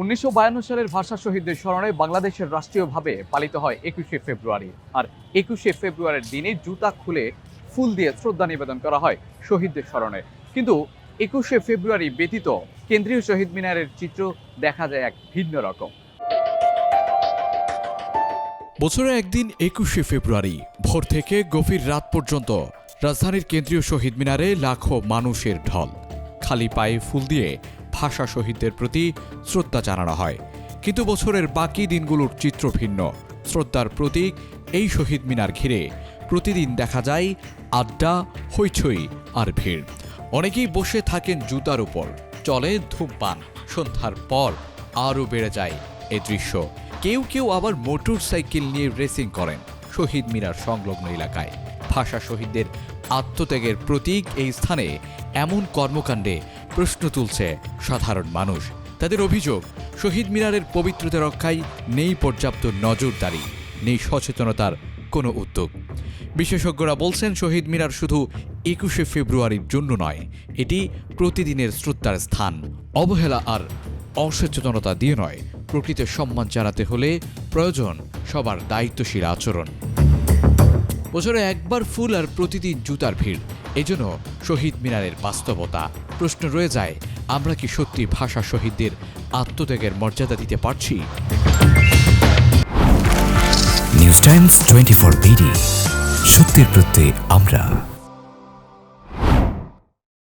উনিশশো সালের ভাষা শহীদদের স্মরণে বাংলাদেশের রাষ্ট্রীয়ভাবে পালিত হয় একুশে ফেব্রুয়ারি। আর একুশে ফেব্রুয়ারির দিনে জুতা খুলে ফুল দিয়ে শ্রদ্ধা নিবেদন করা হয় শহীদদের স্মরণে। কিন্তু একুশে ফেব্রুয়ারি ব্যতীত কেন্দ্রীয় শহীদ মিনারের চিত্র দেখা যায় এক ভিন্ন রকম। বছরে একদিন একুশে ফেব্রুয়ারি, ভোর থেকে গভীর রাত পর্যন্ত রাজধানীর কেন্দ্রীয় শহীদ মিনারে লাখো মানুষের ঢল। খালি পায়ে ফুল দিয়ে ভাষা শহীদদের প্রতি শ্রদ্ধা জানানো হয়। কিন্তু বছরের বাকি দিনগুলোর চিত্র ভিন্ন। শ্রদ্ধার প্রতীক এই শহীদ মিনার ঘিরে। প্রতিদিন দেখা যায় আড্ডা হইচই আর ভিড়। অনেকেই বসে থাকেন জুতার উপর। চলে ধূমপান। সন্ধ্যার পর আরও বেড়ে যায় এ দৃশ্য। কেউ কেউ আবার মোটর সাইকেল নিয়ে রেসিং করেন শহীদ মিনার সংলগ্ন এলাকায়। ভাষা শহীদদের আত্মত্যাগের প্রতীক এই স্থানে এমন কর্মকাণ্ডে প্রশ্ন তুলছে সাধারণ মানুষ। তাদের অভিযোগ, শহীদ মিনারের পবিত্রতা রক্ষায় নেই পর্যাপ্ত নজরদারি, নেই সচেতনতার কোনো উদ্যোগ। বিশেষজ্ঞরা বলছেন, শহীদ মিনার শুধু একুশে ফেব্রুয়ারির জন্য নয়, এটি প্রতিদিনের শ্রদ্ধার স্থান, অবহেলা আর অসচেতনতা দিয়ে নয়। প্রকৃতির সম্মান জানাতে হলে প্রয়োজন সবার দায়িত্বশীল আচরণ। বছরে একবার ফুল আর প্রতিদিন জুতার ভিড়। এজন্য শহীদ মিনারের বাস্তবতা প্রশ্ন রয়ে যায়, আমরা কি সত্যি ভাষা শহীদদের আত্মত্যাগের মর্যাদা দিতে পারছি? নিউজ টাইমস টোয়েন্টি ফোর সত্যের প্রত্যে আমরা।